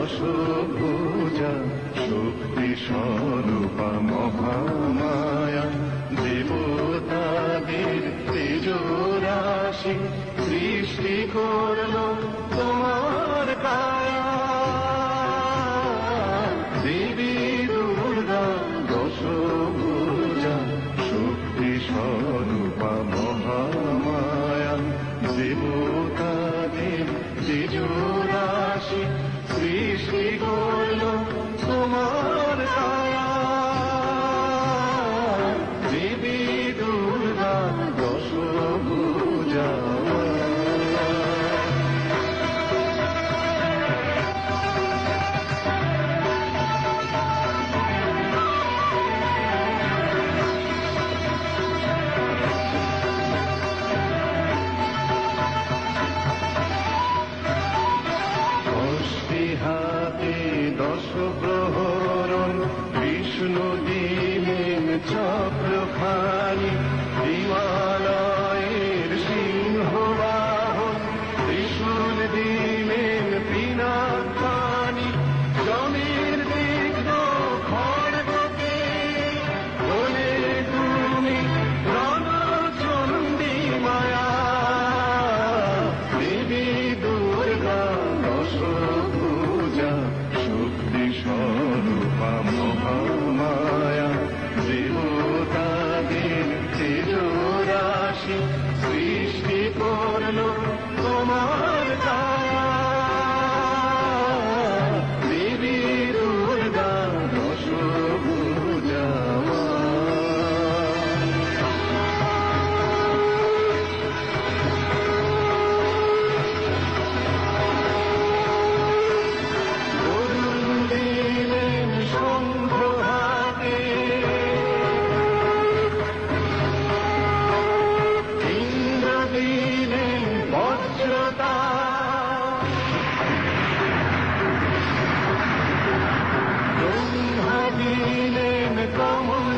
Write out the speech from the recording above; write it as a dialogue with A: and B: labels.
A: দশভুজা শক্তি স্বরূপা মহামায়া, দেবতাদের তেজরাশি সৃষ্টি করল তোমার কায়া। দেবী দুর্গা দশভুজা শক্তি স্বরূপা মহামায়া, দেবতাদের তেজরাশি সৃষ্টি করল? তোমার প্রহরণ বিষ্ণু দিন চক্রখানি তেজরাশি me como un